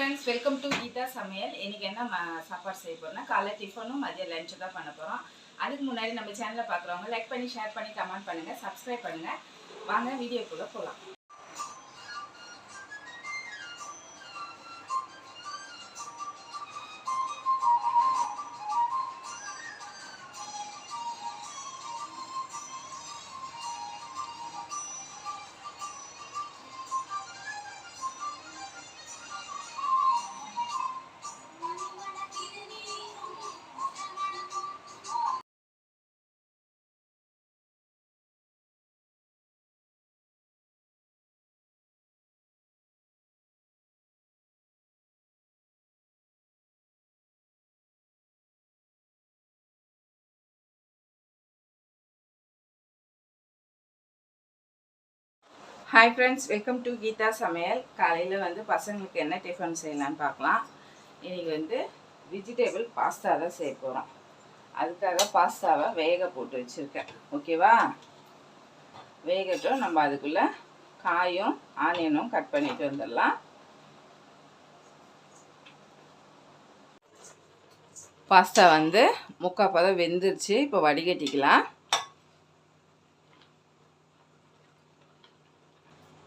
Friends welcome to Geetha சமையல் இன்னைக்கு என்ன சாப்பாடு செய்ய போகிறோம்னா காலை டிஃபனும் மதியம் லஞ்சு தான் பண்ண போகிறோம் அதுக்கு முன்னாடி நம்ம சேனலை பார்க்குறவங்க லைக் பண்ணி ஷேர் பண்ணி கமெண்ட் பண்ணுங்கள் சப்ஸ்கிரைப் பண்ணுங்கள் வாங்க வீடியோக்குள்ளே போகலாம் hi friends welcome to Geetha சமையல் காலையில் வந்து பசங்களுக்கு என்ன டிஃபன் செய்யலான்னு பார்க்கலாம். இன்றைக்கி வந்து வெஜிடேபிள் பாஸ்தா தான் செய்ய போகிறோம் அதுக்காக பாஸ்தாவை வேக போட்டு வச்சுருக்கேன். ஓகேவா வேகட்டும் நம்ம அதுக்குள்ளே காயும் ஆனியனும் கட் பண்ணிட்டு வந்துடலாம். பாஸ்தா வந்து முக்கால் பதம் வெந்துருச்சு. இப்போ வடிகட்டிக்கலாம்.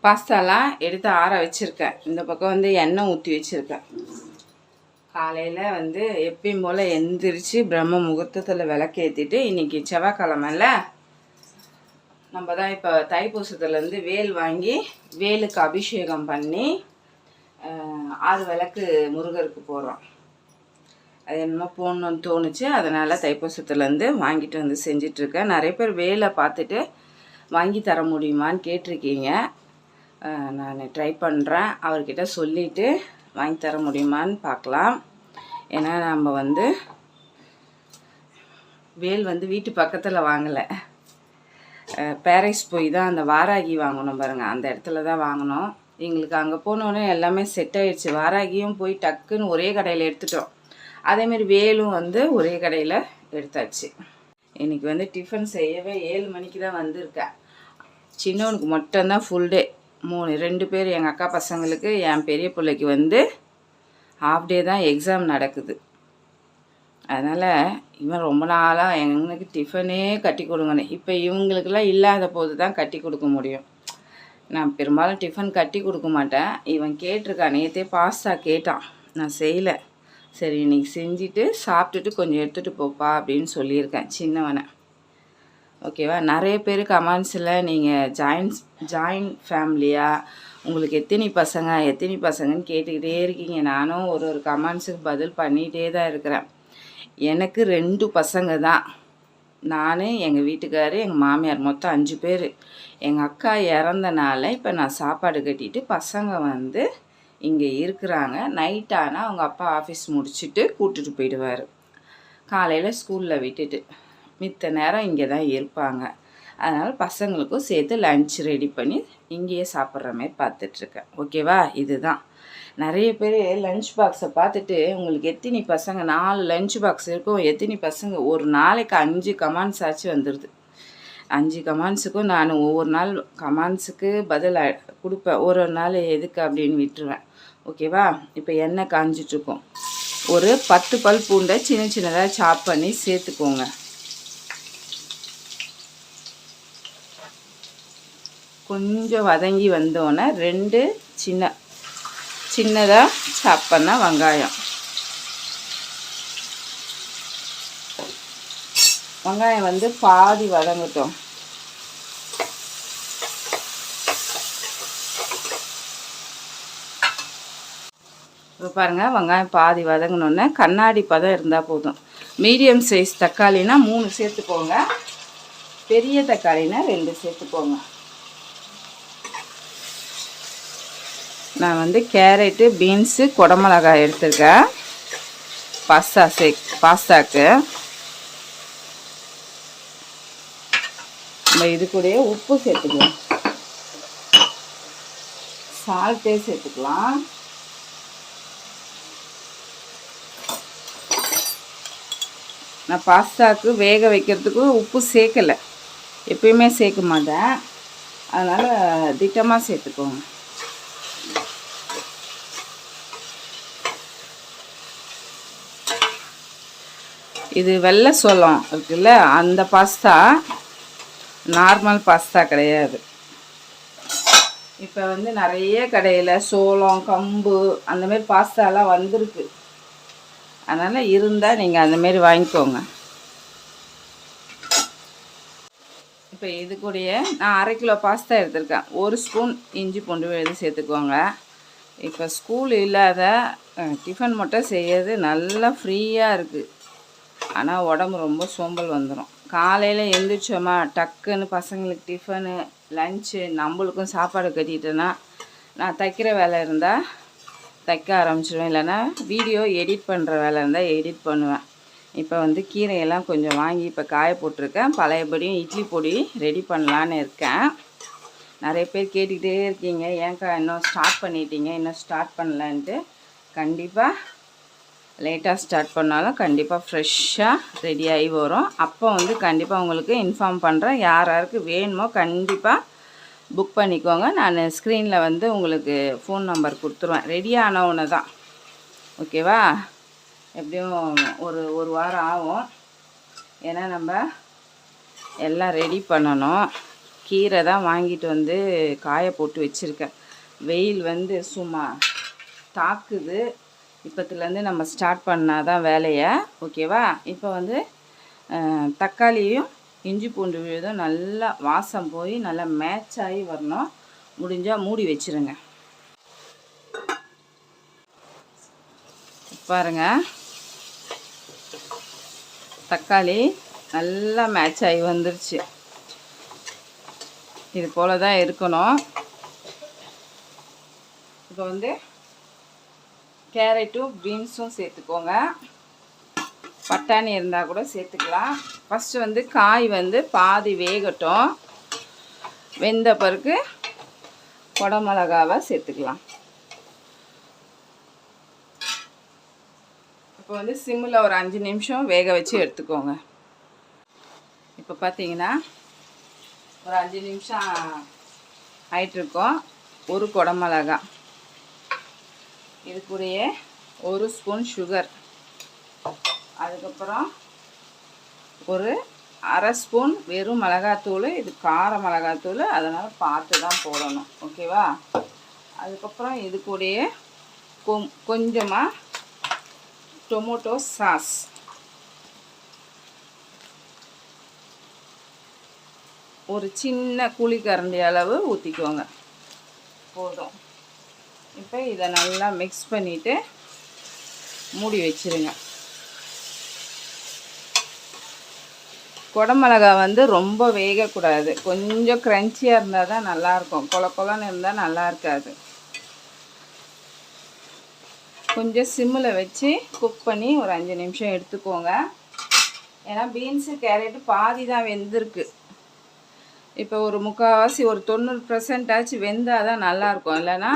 பாஸ்தாலாம் எடுத்து ஆற வச்சுருக்கேன். இந்த பக்கம் வந்து எண்ணெய் ஊற்றி வச்சுருக்கேன். காலையில் வந்து எப்பயும் போல் எந்திரிச்சு பிரம்ம முகூர்த்தத்தில் விளக்கேற்றிட்டு இன்றைக்கி செவ்வாய்க்கிழமையில் நம்ம தான் இப்போ தைப்பூசத்துலேருந்து வேல் வாங்கி வேலுக்கு அபிஷேகம் பண்ணி ஆறு விளக்கு முருகருக்கு போகிறோம் அது என்னமோ போடணும்னு தோணுச்சு. அதனால் தைப்பூசத்துலேருந்து வாங்கிட்டு வந்து செஞ்சிட்ருக்கேன் நிறைய பேர் வேலை பார்த்துட்டு வாங்கி தர முடியுமான்னு கேட்டிருக்கீங்க. நான் ட்ரை பண்ணுறேன் அவர்கிட்ட சொல்லிவிட்டு வாங்கி தர முடியுமான்னு பார்க்கலாம். ஏன்னா நம்ம வந்து வேல் வந்து வீட்டு பக்கத்தில் வாங்கலை. பேரிஸ் போய் தான் அந்த வாராகி வாங்கணும் பாருங்கள் அந்த இடத்துல தான் வாங்கினோம் எங்களுக்கு அங்கே போனோடனே எல்லாமே செட் ஆகிடுச்சு வாராகியும் போய் டக்குன்னு ஒரே கடையில் எடுத்துட்டோம். அதேமாரி வேலும் வந்து ஒரே கடையில் எடுத்தாச்சு. இன்றைக்கி வந்து டிஃபன் செய்யவே ஏழு மணிக்கு தான் வந்திருக்கேன். சின்னவனுக்கு மட்டும்தான் ஃபுல் டே மூணு ரெண்டு பேர் எங்கள் அக்கா பசங்களுக்கு என் பெரிய பிள்ளைக்கு வந்து ஹாஃப் டே தான் எக்ஸாம் நடக்குது. அதனால் இவன் ரொம்ப நாளாக எங்களுக்கு டிஃபனே கட்டி கொடுங்கன்னு. இப்போ இவங்களுக்கெல்லாம் இல்லாத போது தான் கட்டி கொடுக்க முடியும். நான் பெரும்பாலும் டிஃபன் கட்டி கொடுக்க மாட்டேன். இவன் கேட்டிருக்கான் நேற்றே பாஸ்தா கேட்டான். நான் செய்யலை. சரி இன்னைக்கு செஞ்சுட்டு சாப்பிட்டுட்டு கொஞ்சம் எடுத்துகிட்டு போப்பா அப்படின்னு சொல்லியிருக்கேன் சின்னவனை. ஓகேவா? நிறைய பேர் கமெண்ட்ஸில் நீங்கள் ஜாயின்ஸ் ஜாயின் ஃபேமிலியாக உங்களுக்கு எத்தனை பசங்க எத்தனை பசங்கன்னு கேட்டுக்கிட்டே இருக்கீங்க. நானும் ஒரு ஒரு கமெண்ட்ஸுக்கு பதில் பண்ணிகிட்டே தான் இருக்கிறேன். எனக்கு ரெண்டு பசங்க தான். நான் எங்கள் வீட்டுக்காரு எங்கள் மாமியார் மொத்தம் அஞ்சு பேர். எங்கள் அக்கா இறந்தனால இப்போ நான் சாப்பாடு கட்டிட்டு பசங்க வந்து இங்கே இருக்கிறாங்க. நைட் ஆனால் அவங்க அப்பா ஆஃபீஸ் முடிச்சுட்டு கூட்டிகிட்டு போயிடுவார். காலையில் ஸ்கூலில் விட்டுட்டு. மித்த நேரம் இங்கே தான் இருப்பாங்க. அதனால் பசங்களுக்கும் சேர்த்து லன்ச் ரெடி பண்ணி இங்கேயே சாப்பிட்ற மாதிரி பார்த்துட்ருக்கேன். ஓகேவா இதுதான். நிறைய பேர் லஞ்ச் பாக்ஸை பார்த்துட்டு உங்களுக்கு எத்தனை பசங்க நாலு லஞ்ச் பாக்ஸ் இருக்கும். எத்தனை பசங்க? ஒரு நாளைக்கு அஞ்சு கமாண்ட்ஸ் ஆச்சு வந்துடுது அஞ்சு கமாண்ட்ஸுக்கும் நான் ஒவ்வொரு நாள் கமாண்ட்ஸுக்கு பதில் கொடுப்பேன். ஒரு ஒரு நாள் எதுக்கு அப்படின்னு விட்டுருவேன். ஓகேவா இப்போ எண்ணெய் காஞ்சிட்ருக்கோம். ஒரு பத்து பல் பூண்டை சின்ன சின்னதாக சாப் பண்ணி சேர்த்துக்கோங்க. கொஞ்சம் வதங்கி வந்தோன்னே ரெண்டு சின்ன சின்னதாக சாப் பண்ண வெங்காயம். வெங்காயம் வந்து பாதி வதங்கட்டும். இப்போ பாருங்கள் வெங்காயம் பாதி வதங்கினோன்னே கண்ணாடி பதம் இருந்தால் போதும். மீடியம் சைஸ் தக்காளினா மூணு சேர்த்துக்கோங்க. பெரிய தக்காளினா ரெண்டு சேர்த்துக்கோங்க. நான் வந்து கேரட்டு பீன்ஸு குடமிளகாய் எடுத்திருக்கேன். பாஸ்தா சேக் பாஸ்தாக்கு. நம்ம இது கூடயே உப்பு சேர்த்துக்கலாம். சால்ட்டே சேர்த்துக்கலாம். நான் பாஸ்தாக்கு வேக வைக்கிறதுக்கு உப்பு சேர்க்கலை. எப்பயுமே சேர்க்க மாட்டேன். அதனால் திட்டமாக சேர்த்துக்கோங்க. இது வெள்ளை சோளம் இருக்குல்ல அந்த பாஸ்தா நார்மல் பாஸ்தா கிடையாது. இப்போ வந்து நிறைய கடையில் சோளம் கம்பு அந்தமாரி பாஸ்தாலாம் வந்திருக்கு. அதனால் இருந்தால் நீங்கள் அந்தமாரி வாங்கிக்கோங்க. இப்போ இது கூடயே நான் அரை கிலோ பாஸ்தா எடுத்திருக்கேன். ஒரு ஸ்பூன் இஞ்சி பூண்டு விழுது சேர்த்துக்கோங்க. இப்போ ஸ்கூல் இல்லாத டிஃபன் மட்டும் செய்யறது நல்லா ஃப்ரீயாக இருக்குது ஆனால் உடம்பு ரொம்ப சோம்பல் வந்துடும் காலையில் எழுந்திரிச்சோமா டக்குன்னு பசங்களுக்கு டிஃபனு லஞ்சு நம்மளுக்கும் சாப்பாடு கட்டிட்டேன்னா நான் தைக்கிற வேலை இருந்தால் தைக்க ஆரம்பிச்சிடுவேன் இல்லைன்னா வீடியோ எடிட் பண்ணுற வேலை இருந்தால் எடிட் பண்ணுவேன். இப்போ வந்து கீரையெல்லாம் கொஞ்சம் வாங்கி இப்போ காய போட்டிருக்கேன். பழையபடியும் இட்லி பொடி ரெடி பண்ணலான்னு இருக்கேன். நிறைய பேர் கேட்டுக்கிட்டே இருக்கீங்க. ஏன்க்கா இன்னும் ஸ்டார்ட் பண்ணிட்டீங்க? இன்னும் ஸ்டார்ட் பண்ணலான்ட்டு கண்டிப்பாக லேட்டாக ஸ்டார்ட் பண்ணாலும் கண்டிப்பாக ஃப்ரெஷ்ஷாக ரெடியாகி வரும். அப்போ வந்து கண்டிப்பாக உங்களுக்கு இன்ஃபார்ம் பண்ணுறேன் யார் யாருக்கு வேணுமோ கண்டிப்பாக புக் பண்ணிக்கோங்க. நான் ஸ்க்ரீனில் வந்து உங்களுக்கு ஃபோன் நம்பர் கொடுத்துருவேன். ரெடி ஒன்று தான். ஓகேவா? எப்படியும் ஒரு ஒரு வாரம் ஆகும். ஏன்னா நம்ம எல்லாம் ரெடி பண்ணணும். கீரை தான் வாங்கிட்டு வந்து காய போட்டு வச்சுருக்கேன். வெயில் வந்து சும்மா தாக்குது. இப்போத்துலேருந்து நம்ம ஸ்டார்ட் பண்ணால் தான் வேலையை ஓகேவா இப்போ வந்து தக்காளியும் இஞ்சி பூண்டு விழுதும் நல்லா வாசம் போய் நல்லா மேட்ச் ஆகி வரணும். முடிஞ்சால் மூடி வச்சிருங்க. பாருங்க. தக்காளி நல்லா மேட்ச் ஆகி வந்துருச்சு. இது போல தான் இருக்கணும். இப்போ வந்து கேரட்டும் பீன்ஸும் சேர்த்துக்கோங்க. பட்டாணி இருந்தால் கூட சேர்த்துக்கலாம். ஃபஸ்ட்டு வந்து காய் வந்து பாதி வேகட்டும். வெந்த பிறகு குடமிளகாவை சேர்த்துக்கலாம். இப்போ வந்து சிம்மில் ஒரு அஞ்சு நிமிஷம் வேக வச்சு எடுத்துக்கோங்க. இப்போ பார்த்தீங்கன்னா ஒரு அஞ்சு நிமிஷம் ஆயிட்டிருக்கோம். ஒரு குடமிளகா. இதுக்குரிய ஒரு ஸ்பூன் சுகர் அதுக்கப்புறம் ஒரு அரை ஸ்பூன் வெறும் மிளகாத்தூள் இது கார மிளகாத்தூள் அதனால் பார்த்து தான் போடணும். ஓகேவா அதுக்கப்புறம் இது கூடயே கொஞ்சமாக டொமேட்டோ சாஸ் ஒரு சின்ன குழி கரண்டி அளவு ஊற்றிக்கோங்க போதும். இப்போ இதை நல்லா மிக்ஸ் பண்ணிவிட்டு மூடி வச்சிருங்க. குடமிளகா வந்து ரொம்ப வேகக்கூடாது. கொஞ்சம் க்ரன்ச்சியாக இருந்தால் தான் நல்லாயிருக்கும். கொல கொலன்னு இருந்தால் நல்லா இருக்காது கொஞ்சம் சிம்மில் வச்சு குக் பண்ணி ஒரு அஞ்சு நிமிஷம் எடுத்துக்கோங்க. ஏன்னா பீன்ஸு கேரட்டு பாதி தான் வெந்திருக்கு. இப்போ ஒரு முக்கால்வாசி ஒரு தொண்ணூறு பர்சன்ட் ஆச்சு வெந்தால் தான் நல்லாயிருக்கும். இல்லைன்னா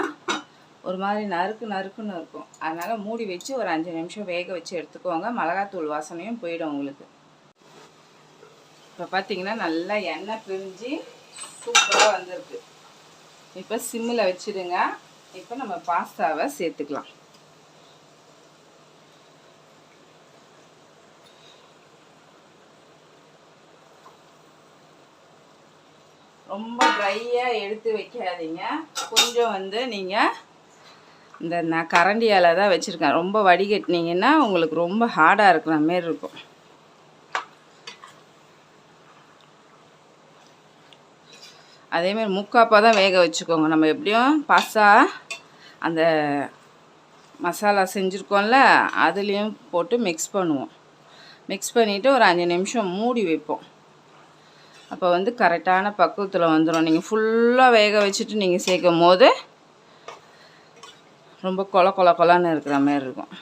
ஒரு மாதிரி நறுக்கு நறுக்குன்னு இருக்கும். அதனால் மூடி வச்சு ஒரு அஞ்சு நிமிஷம் வேக வச்சு எடுத்துக்கோங்க. மிளகாத்தூள் வாசனையும் போயிடும் உங்களுக்கு. இப்போ பார்த்தீங்கன்னா நல்லா எண்ணெய் பிரிஞ்சு சூப்பராக வந்திருக்கு. இப்போ சிம்மில் வச்சுடுங்க. இப்போ நம்ம பாஸ்தாவை சேர்த்துக்கலாம். ரொம்ப ட்ரையாக எடுத்து வைக்காதீங்க. கொஞ்சம் வந்து நீங்கள் இந்த நான் கரண்டியால் தான் வச்சுருக்கேன். ரொம்ப வடிகட்டினீங்கன்னா உங்களுக்கு ரொம்ப ஹார்டாக இருக்கிற மாரி இருக்கும். அதேமாரி முக்காப்பாக தான் வேக வச்சுக்கோங்க. நம்ம எப்படியும் பாசா அந்த மசாலா செஞ்சுருக்கோம்ல அதுலேயும் போட்டு மிக்ஸ் பண்ணுவோம். மிக்ஸ் பண்ணிவிட்டு ஒரு அஞ்சு நிமிஷம் மூடி வைப்போம். அப்போ வந்து கரெக்டான பக்குவத்தில் வந்துடும் நீங்கள் ஃபுல்லாக வேக வச்சுட்டு நீங்கள் சேர்க்கும் போது ரொம்ப கொல கொல கொலான்னு இருக்கிற மாதிரி இருக்கும்.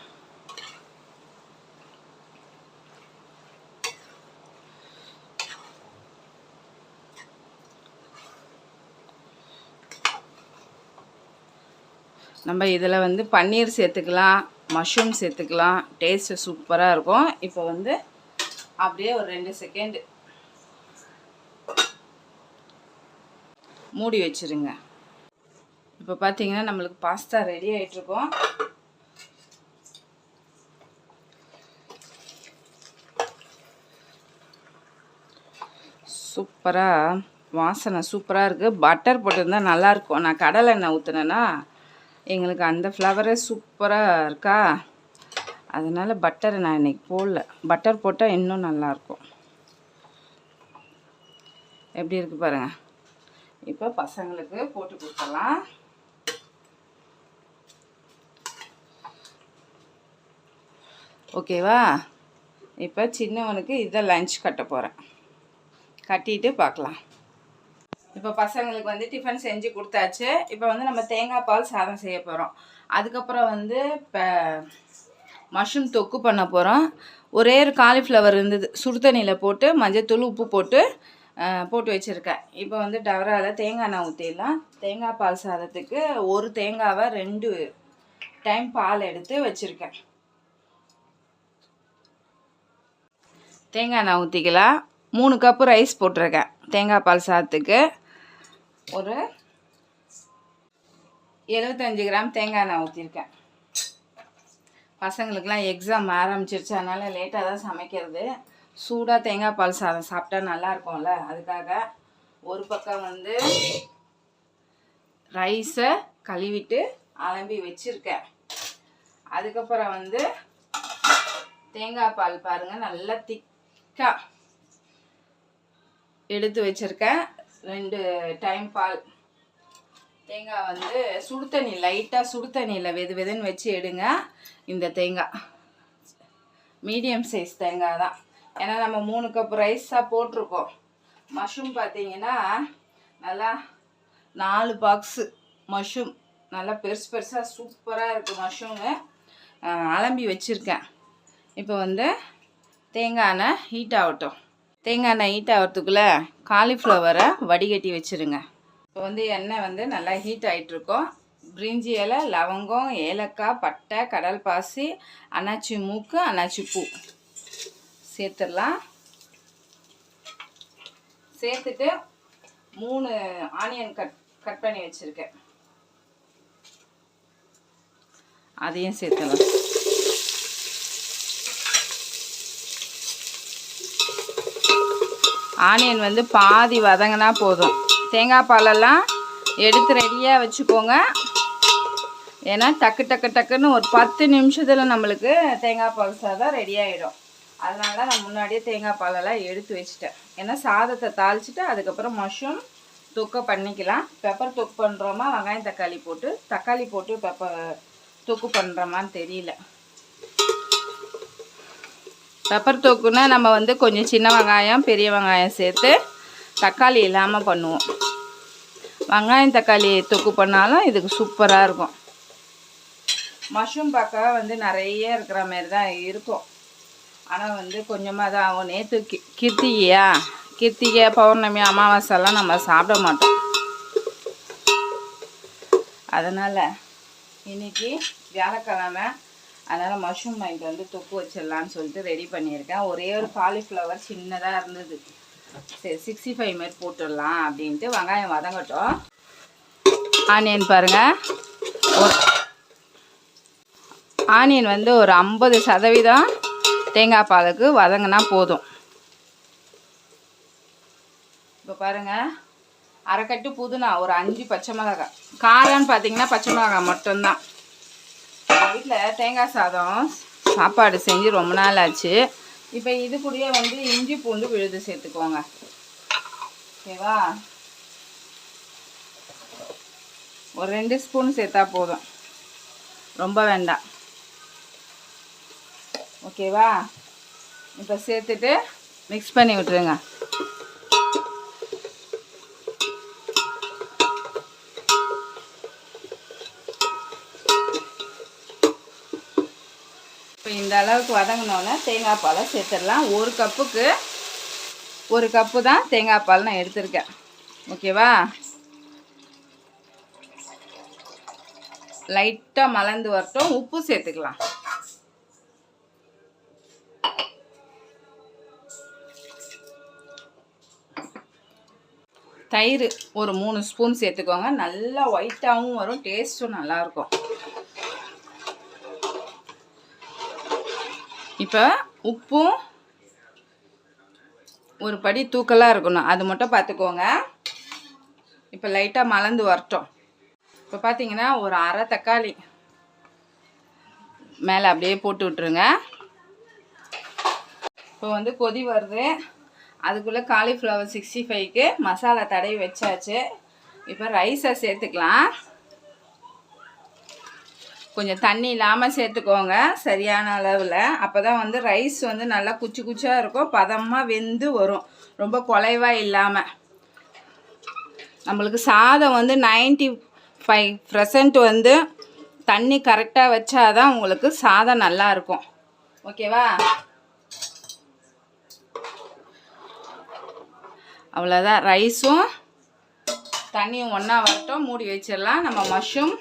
நம்ம இதில் வந்து பன்னீர் சேர்த்துக்கலாம் மஷ்ரூம் சேர்த்துக்கலாம். டேஸ்ட்டு சூப்பராக இருக்கும். இப்போ வந்து அப்படியே ஒரு ரெண்டு செகண்டு மூடி வச்சிருங்க. இப்போ பார்த்தீங்கன்னா நம்மளுக்கு பாஸ்தா ரெடி ஆகிட்ருக்கோம் சூப்பராக வாசனை சூப்பராக இருக்குது பட்டர் போட்டிருந்தால் நல்லாயிருக்கும். நான் கடலை எண்ணெய் ஊற்றுனேன்னா எங்களுக்கு அந்த ஃப்ளவரே சூப்பராக இருக்கா? அதனால் பட்டரை நான் இன்றைக்கி போடல. பட்டர் போட்டால் இன்னும் நல்லாயிருக்கும். எப்படி இருக்குது பாருங்கள் இப்போ பசங்களுக்கு போட்டு கொடுத்துடலாம். ஓகேவா? இப்போ சின்னவனுக்கு இதை லஞ்ச் கட்ட போகிறேன் கட்டிட்டு பார்க்கலாம் இப்போ பசங்களுக்கு வந்து டிஃபன் செஞ்சு கொடுத்தாச்சு. இப்போ வந்து நம்ம தேங்காய் பால் சாதம் செய்ய போகிறோம் அதுக்கப்புறம் வந்து இப்போ மஷ்ரூம் தொக்கு பண்ண போகிறோம் ஒரே ஒரு காலிஃப்ளவர் இருந்தது. சுடுதண்ணியில் போட்டு மஞ்சத்தூள் உப்பு போட்டு போட்டு வச்சுருக்கேன். இப்போ வந்து டவராவில் தேங்காய் எண்ணெய் ஊற்றிடலாம் தேங்காய் பால் சாதத்துக்கு ஒரு தேங்காவை ரெண்டு டைம் பால் எடுத்து வச்சுருக்கேன். தேங்காய் எண்ணெய் ஊற்றிக்கலாம் மூணு கப்பு ரைஸ் போட்டிருக்கேன். தேங்காய் பால் சாதத்துக்கு ஒரு எழுபத்தஞ்சு கிராம் தேங்காய் எண்ணெய் ஊற்றிருக்கேன் பசங்களுக்கெலாம் எக்ஸாம் ஆரம்பிச்சிருச்சு. அதனால் லேட்டாக தான் சமைக்கிறது. சூடாக தேங்காய் பால் சாதம் சாப்பிட்டா நல்லா இருக்கும்ல? அதுக்காக ஒரு பக்கம் வந்து ரைஸை கழுவிட்டு அலம்பி வச்சுருக்கேன். அதுக்கப்புறம் வந்து தேங்காய் பால் பாருங்கள் நல்லா திக் திக்காக எடுத்து வச்சுருக்கேன். ரெண்டு டைம் பால். தேங்காய் வந்து சுடு தண்ணி லைட்டாக சுடு தண்ணியில் வெது வெதுன்னு வச்சு எடுங்க. இந்த தேங்காய். மீடியம் சைஸ் தேங்காய் தான். ஏன்னா நம்ம மூணு கப் ரைஸாக போட்டிருக்கோம். மஷ்ரூம் பார்த்தீங்கன்னா நல்லா நாலு பாக்ஸு மஷ்ரூம். நல்லா பெருசு பெருசாக சூப்பராக இருக்குது மஷ்ரூமு. அலம்பி வச்சுருக்கேன். இப்போ வந்து தேங்காய் எண்ணெய் ஹீட் ஆகட்டும். தேங்காய் எண்ணெய் ஹீட் ஆகிறதுக்குள்ளே காலிஃப்ளவரை வடிகட்டி வச்சுருங்க. இப்போ வந்து எண்ணெய் வந்து நல்லா ஹீட் ஆகிட்ருக்கோம் பிரிஞ்சி இலை லவங்கம் ஏலக்காய் பட்டை கடல் பாசி அன்னாச்சி மூக்கு அன்னாச்சி பூ. சேர்த்துடலாம். சேர்த்துட்டு மூணு ஆனியன் கட் கட் பண்ணி வச்சுருக்கேன். அதையும் சேர்த்துலாம் ஆனியன் வந்து பாதி வதங்கினா போதும். தேங்காய் பாலெல்லாம் எடுத்து ரெடியாக வச்சுக்கோங்க. ஏன்னா டக்கு டக்கு டக்குன்னு ஒரு பத்து நிமிஷத்தில் நம்மளுக்கு தேங்காய் பால் சாதம் ரெடி ஆகிடும் அதனால நான் முன்னாடியே தேங்காய் பாலெல்லாம் எடுத்து வச்சுட்டேன். ஏன்னா சாதத்தை தாளிச்சிட்டு அதுக்கப்புறம் மஷ்ரூம் தொக்கை பண்ணிக்கலாம். பெப்பர் தொக்கு பண்ணுறோமா வெங்காயம் தக்காளி போட்டு தக்காளி போட்டு பெப்பர் தொக்கு பண்ணுறோமான்னு தெரியல. பெப்பர் தொக்குன்னா நம்ம வந்து கொஞ்சம் சின்ன வெங்காயம் பெரிய வெங்காயம் சேர்த்து தக்காளி இல்லாமல் பண்ணுவோம். வெங்காயம் தக்காளி தொக்கு பண்ணாலும் இதுக்கு சூப்பராக இருக்கும். மஷ்ரூம் பார்க்க வந்து நிறைய இருக்கிற மாதிரி தான் இருக்கும். ஆனால் வந்து கொஞ்சமாக தான் ஆகும். நேற்று கி கிருத்திகையா கிருத்திகை பௌர்ணமி அமாவாசைலாம் நம்ம சாப்பிட மாட்டோம். அதனால் இன்னைக்கு வியாழக்கிழமை அதனால் மஷ்ரூம் வாங்கிட்டு வந்து தொப்பு வச்சிடலான்னு சொல்லிட்டு ரெடி பண்ணியிருக்கேன். ஒரே ஒரு காலிஃப்ளவர் சின்னதாக இருந்தது. சரி சிக்ஸ்டி ஃபைவ் மாரி போட்டுடலாம் அப்படின்ட்டு வெங்காயம் வதங்கட்டும். ஆனியன் பாருங்கள் ஒரு ஆனியன் வந்து ஒரு ஐம்பது சதவீதம் தேங்காய் பாலுக்கு வதங்கினா போதும். இப்போ பாருங்கள் அரைக்கட்டு புதுனா ஒரு அஞ்சு பச்சை மிளகாய். காரம்னு பார்த்தீங்கன்னா பச்சை மிளகாய் மட்டும்தான். எங்கள் வீட்டில் தேங்காய் சாதம் சாப்பாடு செஞ்சு ரொம்ப நாள் ஆச்சு. இப்போ இது கூடயே வந்து இஞ்சி பூண்டு விழுது சேர்த்துக்கோங்க. ஓகேவா? ஒரு ரெண்டு ஸ்பூன் சேர்த்தா போதும். ரொம்ப வேண்டாம். ஓகேவா? இப்போ சேர்த்துட்டு மிக்ஸ் பண்ணி விட்டுருங்க. இந்த அளவுக்கு வதங்கினோன்னே தேங்காய் பாலை சேர்த்துடலாம். ஒரு கப்புக்கு ஒரு கப்பு தான் தேங்காய் பால் நான் எடுத்திருக்கேன். ஓகேவா? லைட்டாக மலர்ந்து வரட்டும். உப்பு சேர்த்துக்கலாம். தயிர் ஒரு மூணு ஸ்பூன் சேர்த்துக்கோங்க. நல்லா ஒயிட்டாகவும் வரும். டேஸ்ட்டும் நல்லாயிருக்கும் இப்போ உப்பும் ஒரு படி தூக்கலாக இருக்கணும். அது மட்டும் பார்த்துக்கோங்க இப்போ லைட்டாக மலர்ந்து வரட்டும். இப்போ பார்த்தீங்கன்னா ஒரு அரை தக்காளி மேலே அப்படியே போட்டு விட்ருங்க இப்போ வந்து கொதி வருது. அதுக்குள்ளே காலிஃப்ளவர் சிக்ஸ்டி ஃபைவ்க்கு மசாலா தடவி வச்சாச்சு. இப்போ ரைஸை சேர்த்துக்கலாம். கொஞ்சம் தண்ணி இல்லாமல் சேர்த்துக்கோங்க சரியான அளவில். அப்போ தான் வந்து ரைஸ் வந்து நல்லா குச்சி குச்சியாக இருக்கும் பதமாக வெந்து வரும். ரொம்ப குலைவாக இல்லாமல் நம்மளுக்கு சாதம் வந்து நைன்டி ஃபைவ் பர்சன்ட் வந்து தண்ணி கரெக்டாக வச்சாதான் உங்களுக்கு சாதம் நல்லாயிருக்கும் ஓகேவா? அவ்வளோதான் ரைஸும் தண்ணியும் ஒன்றா வரட்டும். மூடி வச்சிடலாம். நம்ம மஷ்ரூம்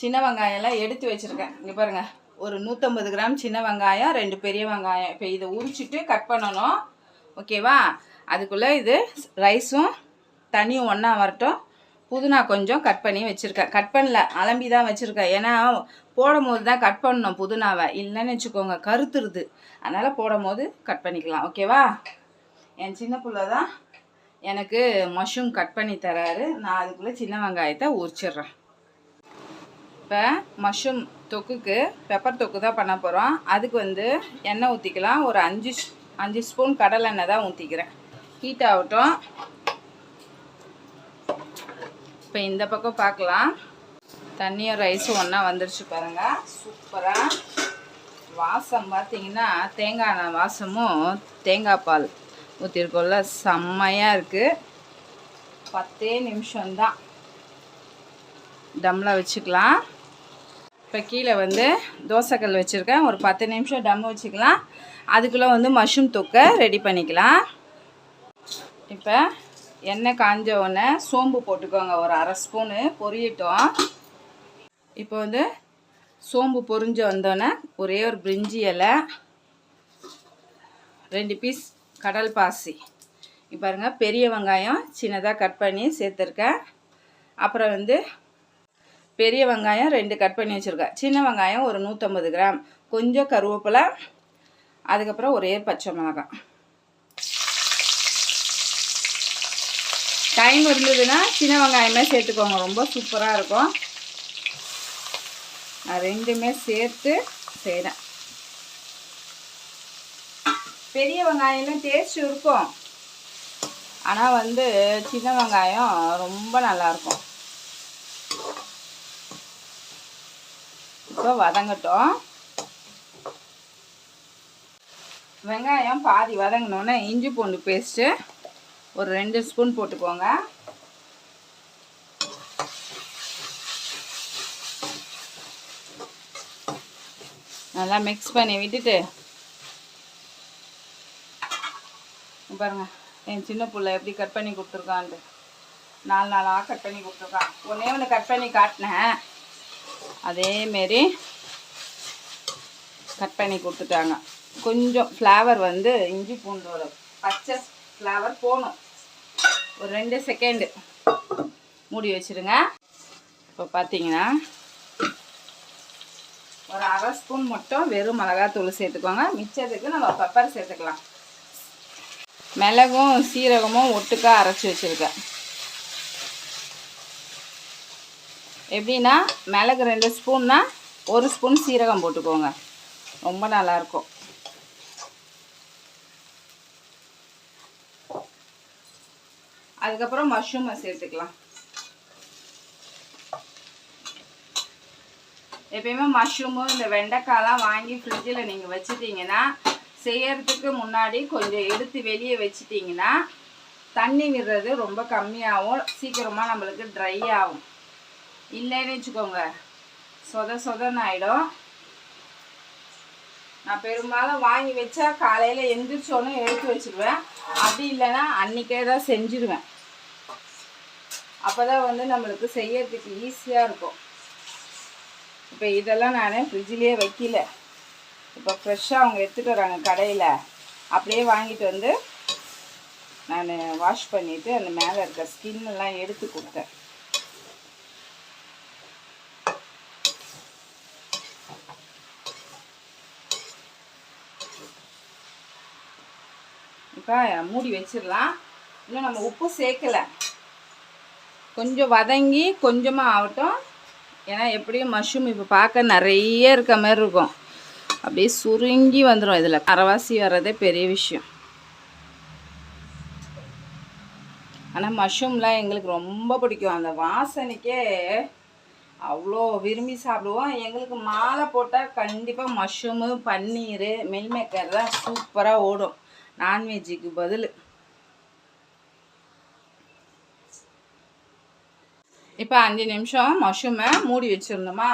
சின்ன வெங்காயம்லாம் எடுத்து வச்சுருக்கேன். இங்கே பாருங்கள் ஒரு நூற்றம்பது கிராம் சின்ன வெங்காயம் ரெண்டு பெரிய வெங்காயம். இப்போ இதை உரிச்சிட்டு கட் பண்ணணும். ஓகேவா அதுக்குள்ளே இது ரைஸும் தண்ணியும் ஒன்றா வரட்டும். புதினா கொஞ்சம் கட் பண்ணி வச்சுருக்கேன். கட் பண்ணல அலம்பி தான் வச்சுருக்கேன். ஏன்னா போடும் போது தான் கட் பண்ணணும் புதினாவை. இல்லைன்னு வச்சுக்கோங்க கருத்துருது. அதனால் போடும் போது கட் பண்ணிக்கலாம் ஓகேவா என் சின்ன பிள்ளை தான் எனக்கு மஷ்ரூம் கட் பண்ணி தராரு. நான் அதுக்குள்ளே சின்ன வெங்காயத்தை உரிச்சிடுறேன். இப்போ மஷ்ரூம் தொக்குக்கு பெப்பர் தொக்கு தான் பண்ண போகிறோம். அதுக்கு வந்து எண்ணெய் ஊற்றிக்கலாம். ஒரு அஞ்சு அஞ்சு ஸ்பூன் கடலை எண்ணெய் தான் ஊற்றிக்கிறேன். ஹீட் ஆகட்டும். இப்போ இந்த பக்கம் பார்க்கலாம். தண்ணியும் ரைஸும் ஒன்றா வந்துருச்சு பாருங்கள் சூப்பராக வாசம் பார்த்தீங்கன்னா தேங்காய் எண்ணெய் வாசமும் தேங்காய் பால் ஊற்றிருக்கோம்ல செம்மையாக இருக்குது பத்தே நிமிஷம்தான். டம்மில் வச்சுக்கலாம். இப்போ கீழே வந்து தோசைக்கல் வச்சுருக்கேன். ஒரு பத்து நிமிஷம் டம் வச்சுக்கலாம். அதுக்குள்ளே வந்து மஷ்ரூம் தொக்கை ரெடி பண்ணிக்கலாம். இப்போ எண்ணெய் காஞ்ச உடனே சோம்பு போட்டுக்கோங்க. ஒரு அரை ஸ்பூனு பொரியட்டும். இப்போ வந்து சோம்பு பொரிஞ்சு வந்தோடனே ஒரே ஒரு பிரிஞ்சி இலை ரெண்டு பீஸ் கடல் பாசி. இப்போ பாருங்க பெரிய வெங்காயம் சின்னதாக கட் பண்ணி சேர்த்துருக்கேன். அப்புறம் வந்து பெரிய வெங்காயம் ரெண்டு கட் பண்ணி வச்சுருக்கேன். சின்ன வெங்காயம் ஒரு நூற்றம்பது கிராம். கொஞ்சம் கருவேப்பிலை அதுக்கப்புறம் ஒரே பச்சை மிளகாய். டைம் இருந்ததுன்னா சின்ன வெங்காயமே சேர்த்துக்கோங்க. ரொம்ப சூப்பராக இருக்கும். நான் ரெண்டுமே சேர்த்து செய்கிறேன் பெரிய வெங்காயம்லாம் டேஸ்ட் இருக்கும். ஆனால் வந்து சின்ன வெங்காயம் ரொம்ப நல்லாயிருக்கும் இப்போ வதங்கட்டும் வெங்காயம் பாதி வதங்கினோன்னே இஞ்சி பூண்டு பேஸ்ட்டு ஒரு ரெண்டு ஸ்பூன் போட்டுக்கோங்க நல்லா மிக்ஸ் பண்ணி விட்டுட்டு பாருங்க என் சின்ன பிள்ளை எப்படி கட் பண்ணி கொடுத்துருக்கான்ட்டு நாலு நாளாக கட் பண்ணி கொடுத்துருக்கான் ஒன்றே ஒன்று கட் பண்ணி காட்டினேன் அதேமாரி கட் பண்ணி கொடுத்துட்டாங்க. கொஞ்சம் ஃப்ளேவர் வந்து இஞ்சி பூண்டோட பச்சை ஃப்ளேவர் போகணும். ஒரு ரெண்டு செகண்டு மூடி வச்சிருங்க. இப்போ பார்த்தீங்கன்னா ஒரு அரை ஸ்பூன் மட்டும் வெறும் மிளகாத்தூள் சேர்த்துக்கோங்க. மிச்சத்துக்கு நம்ம பெப்பர் சேர்த்துக்கலாம். மிளகும் சீரகமும் ஒட்டுக்கா அரைச்சி வச்சுருக்கேன். எப்படின்னா மிளகு ரெண்டு ஸ்பூன்னா ஒரு ஸ்பூன் சீரகம் போட்டுக்கோங்க. ரொம்ப நல்லாயிருக்கும். அதுக்கப்புறம் மஷ்ரூமை சேர்த்துக்கலாம். எப்பயுமே மஷ்ரூமும் இந்த வெண்டைக்காயெலாம் வாங்கி ஃப்ரிட்ஜில் நீங்கள் வச்சுட்டீங்கன்னா செய்யறதுக்கு முன்னாடி கொஞ்சம் எடுத்து வெளியே வச்சிட்டிங்கன்னா தண்ணி விடுறது ரொம்ப கம்மியாகும் சீக்கிரமாக நம்மளுக்கு ட்ரை ஆகும். இல்லைன்னு வச்சுக்கோங்க. சொத சொதன்னு ஆகிடும் நான் பெரும்பாலும் வாங்கி வச்சா காலையில் எந்திரிச்சோன்னு எடுத்து வச்சிடுவேன் அப்படி இல்லைன்னா அன்றைக்கே தான் செஞ்சுருவேன். அப்போ தான் வந்து நம்மளுக்கு செய்யறதுக்கு ஈஸியாக இருக்கும். இப்போ இதெல்லாம் நான் ஃப்ரிட்ஜிலேயே வைக்கல. இப்போ ஃப்ரெஷ்ஷாக அவங்க எடுத்துகிட்டு வராங்க கடையில். அப்படியே வாங்கிட்டு வந்து நான் வாஷ் பண்ணிவிட்டு அந்த மேலே இருக்க ஸ்கின்னெல்லாம் எடுத்து கொடுத்தேன். மூடி வச்சிடலாம். இன்னும் நம்ம உப்பு சேர்க்கலை. கொஞ்சம் வதங்கி கொஞ்சமாக ஆகட்டும். ஏன்னா எப்படியும் மஷ்ரூம் இப்போ பார்க்க நிறைய இருக்க மாதிரி இருக்கும். அப்படியே சுருங்கி வந்துடும் இதில். அரைவாசி வர்றதே பெரிய விஷயம். ஆனால் மஷ்ரூம்லாம் எங்களுக்கு ரொம்ப பிடிக்கும். அந்த வாசனைக்கே அவ்வளோ விரும்பி சாப்பிடுவோம். எங்களுக்கு மாலை போட்டால் கண்டிப்பாக மஷ்ரூமு பன்னீர் மில்மேக்கர் தான் சூப்பராக ஓடும். நான்வெஜ்ஜுக்கு பதில். இப்போ அஞ்சு நிமிஷம் மஷ்ரூமை மூடி வச்சுருந்தோமா?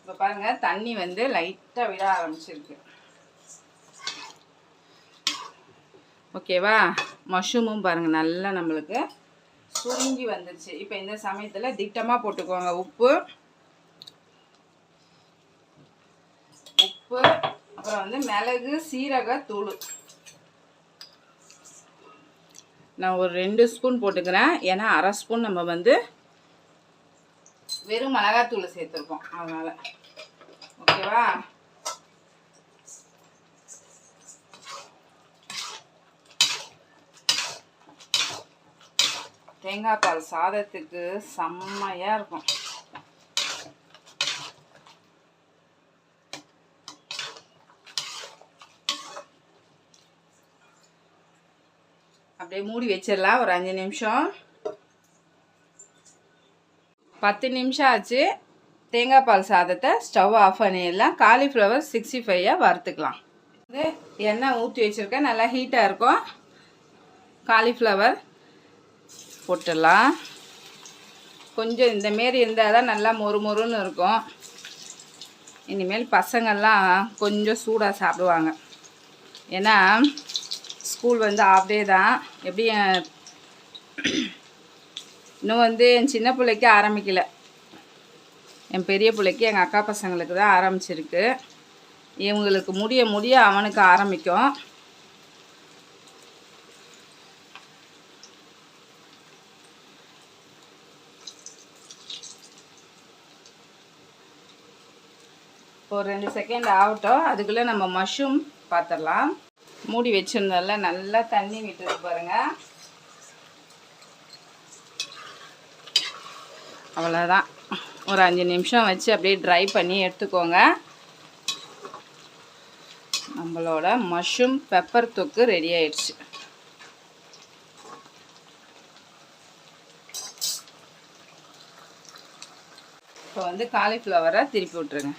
இப்போ பாருங்கள் தண்ணி வந்து லைட்டாக விட ஆரம்பிச்சிருக்கு. ஓகேவா மஷ்ரூமும் பாருங்கள் நல்லா நம்மளுக்கு சுருங்கி வந்துருச்சு இப்போ இந்த சமயத்தில் திட்டமாக போட்டுக்கோங்க. உப்பு உப்பு அப்புறம் வந்து மிளகு சீரக தூள் நான் ஒரு ரெண்டு ஸ்பூன் போட்டுக்கிறேன். ஏன்னா அரை ஸ்பூன் நம்ம வந்து வெறும் மிளகாத்தூள் சேர்த்துருக்கோம். அதனால். ஓகேவா? தேங்காய் பால் சாதத்துக்கு செம்மையாக இருக்கும். அப்படியே மூடி வச்சிடலாம். ஒரு அஞ்சு நிமிஷம். பத்து நிமிஷம் ஆச்சு. தேங்காய் பால் சாதத்தை ஸ்டவ் ஆஃப் பண்ணிடலாம். காலிஃப்ளவர் சிக்ஸ்டி ஃபைவை வறுத்துக்கலாம். இது எண்ணெய் ஊற்றி வச்சுருக்கேன். நல்லா ஹீட்டாக இருக்கும். காலிஃப்ளவர் போட்டுடலாம். கொஞ்சம் இந்த மாரி இருந்தால் தான் நல்லா மொறு மொறுன்னு இருக்கும். இனிமேல் பசங்கள்லாம் கொஞ்சம் சூடாக சாப்பிடுவாங்க. ஏன்னா ஸ்கூல் வந்து ஆஃப் டே தான். எப்படி இன்னும் வந்து என் சின்ன பிள்ளைக்கு ஆரம்பிக்கல. என் பெரிய பிள்ளைக்கு எங்கள் அக்கா பசங்களுக்கு தான் ஆரம்பிச்சிருக்கு. இவங்களுக்கு முடிய முடிய அவனுக்கு ஆரம்பிக்கும். ஒரு ரெண்டு செகண்ட் ஆகட்டும். அதுக்குள்ளே நம்ம மஷ்ரூம் பார்த்துடலாம் மூடி வச்சுருந்தோம்ல நல்லா தண்ணி விட்டுருக்கு பாருங்கள் அவ்வளோதான் ஒரு அஞ்சு நிமிஷம் வச்சு அப்படியே ட்ரை பண்ணி எடுத்துக்கோங்க. நம்மளோட மஷ்ரூம் பெப்பர் தொக்கு ரெடி ஆயிடுச்சு. இப்போ வந்து காலிஃப்ளவரை திருப்பி விட்ருங்க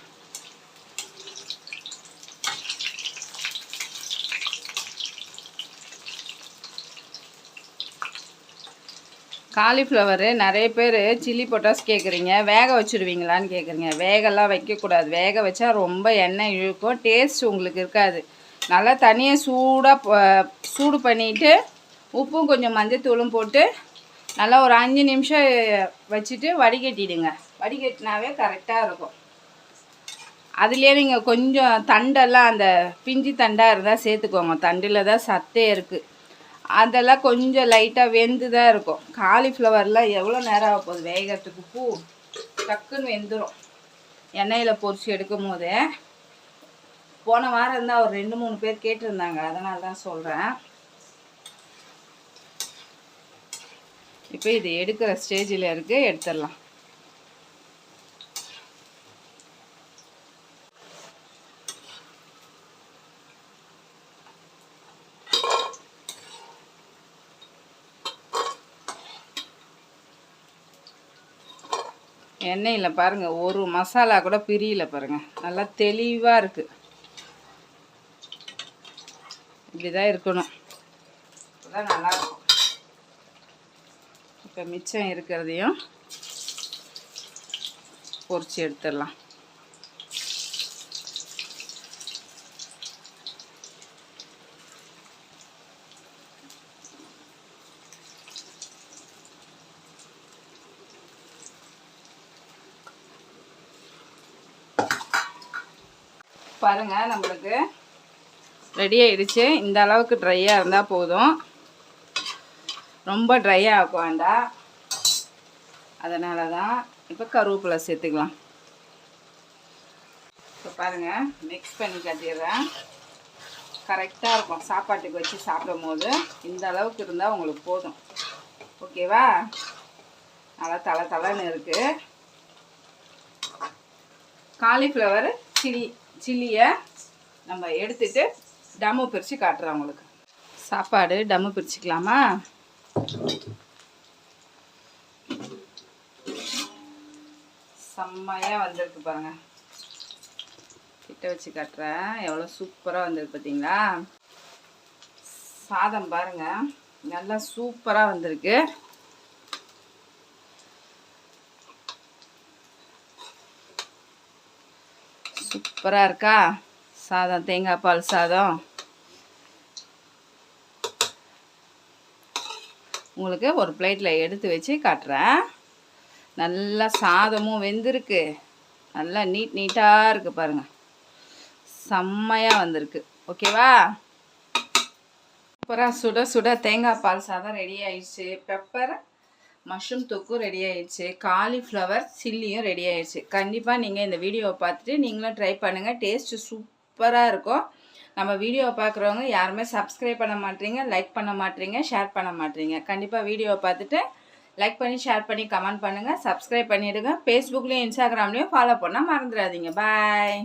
காலிஃப்ளவரு நிறைய பேர் சில்லி பொட்டாஸ் கேட்குறீங்க வேக வச்சுருவீங்களான்னு கேட்குறீங்க வேகெல்லாம் வைக்கக்கூடாது. வேக வச்சா ரொம்ப எண்ணெய் இழுக்கும். டேஸ்ட் உங்களுக்கு இருக்காது. நல்லா தனியாக சூடாக சூடு பண்ணிவிட்டு உப்பும் கொஞ்சம் மஞ்சத்தூளும் போட்டு நல்லா ஒரு அஞ்சு நிமிஷம் வச்சுட்டு வடிகட்டிடுங்க. வடிகட்டினாவே கரெக்டாக இருக்கும். அதுலேயே நீங்கள் கொஞ்சம் தண்டெல்லாம் அந்த பிஞ்சி தண்டாக இருந்தால் சேர்த்துக்கோங்க. தண்டில் தான் சத்தே இருக்குது அதெல்லாம் கொஞ்சம் லைட்டாக வெந்து தான் இருக்கும். காலிஃப்ளவர்லாம் எவ்வளோ நேரம் ஆக போகுது? வேகிறதுக்கு பூ டக்குன்னு வெந்துடும் எண்ணெயில் பொரிச்சு எடுக்கும் போதே. போன வாரம் இருந்தால் ஒரு ரெண்டு மூணு பேர் கேட்டிருந்தாங்க. அதனால தான் சொல்கிறேன் இப்போ இது எடுக்கிற ஸ்டேஜில் இருக்குது எடுத்துடலாம். எண்ணெயில் பாருங்கள் ஒரு மசாலா கூட பிரியல பாருங்கள் நல்லா தெளிவாக இருக்குது இப்படி தான் இருக்கணும் நல்லா நல்லாயிருக்கும் இப்போ மிச்சம் இருக்கிறதையும் பொரிச்சு எடுத்துடலாம். பாருங்கள் நம்மளுக்கு ரெடி ஆயிடுச்சு. இந்த அளவுக்கு ட்ரையாக இருந்தால் போதும். ரொம்ப ட்ரையாக ஆக்க வேண்டாம் அதனால தான் இப்போ கருவேப்பிலை சேர்த்துக்கலாம். இப்போ பாருங்கள் மிக்ஸ் பண்ணி கட்டிடுறேன். கரெக்டாக இருக்கும். சாப்பாட்டுக்கு வச்சு சாப்பிடும் போது இந்த அளவுக்கு இருந்தால் உங்களுக்கு போதும். ஓகேவா நல்லா தலை தலைன்னு இருக்குது காலிஃப்ளவர் சில்லி சில்லியை நம்ம எடுத்துட்டு டம்மு பிரித்து காட்டுறேன் உங்களுக்கு. சாப்பாடு டம்மு பிரிச்சுக்கலாமா? செம்மையாக வந்திருக்கு பாருங்க. கிட்ட வச்சு காட்டுறேன். எவ்வளோ சூப்பராக வந்திருக்கு பார்த்தீங்களா சாதம் பாருங்க. நல்லா சூப்பராக வந்திருக்கு. சூப்பராக இருக்கா? சாதம் தேங்காய் பால் சாதம். உங்களுக்கு ஒரு பிளேட்டில் எடுத்து வச்சு காட்டுறேன். நல்லா சாதமும் வெந்திருக்கு. நல்லா நீட் நீட்டாக இருக்குது பாருங்கள் செம்மையாக வந்திருக்கு. ஓகேவா? சூப்பராக சுட சுட தேங்காய் பால் சாதம் ரெடி ஆயிடுச்சு. பெப்பர் மஷ்ரூம் தொக்கும் ரெடி ஆயிடுச்சு காலிஃப்ளவர் சில்லியும் ரெடி ஆயிடுச்சு கண்டிப்பாக நீங்கள் இந்த வீடியோவை பார்த்துட்டு நீங்களும் ட்ரை பண்ணுங்கள் டேஸ்ட்டு சூப்பராக இருக்கும். நம்ம வீடியோவை பார்க்குறவங்க யாருமே சப்ஸ்கிரைப் பண்ண மாட்டீங்க லைக் பண்ண மாட்டீங்க ஷேர் பண்ண மாட்டீங்க. கண்டிப்பாக வீடியோவை பார்த்துட்டு லைக் பண்ணி ஷேர் பண்ணி கமெண்ட் பண்ணுங்கள் சப்ஸ்கிரைப் பண்ணிவிடுங்க ஃபேஸ்புக்லேயும் இன்ஸ்டாகிராம்லேயும் ஃபாலோ பண்ணால் மறந்துடாதீங்க. பாய்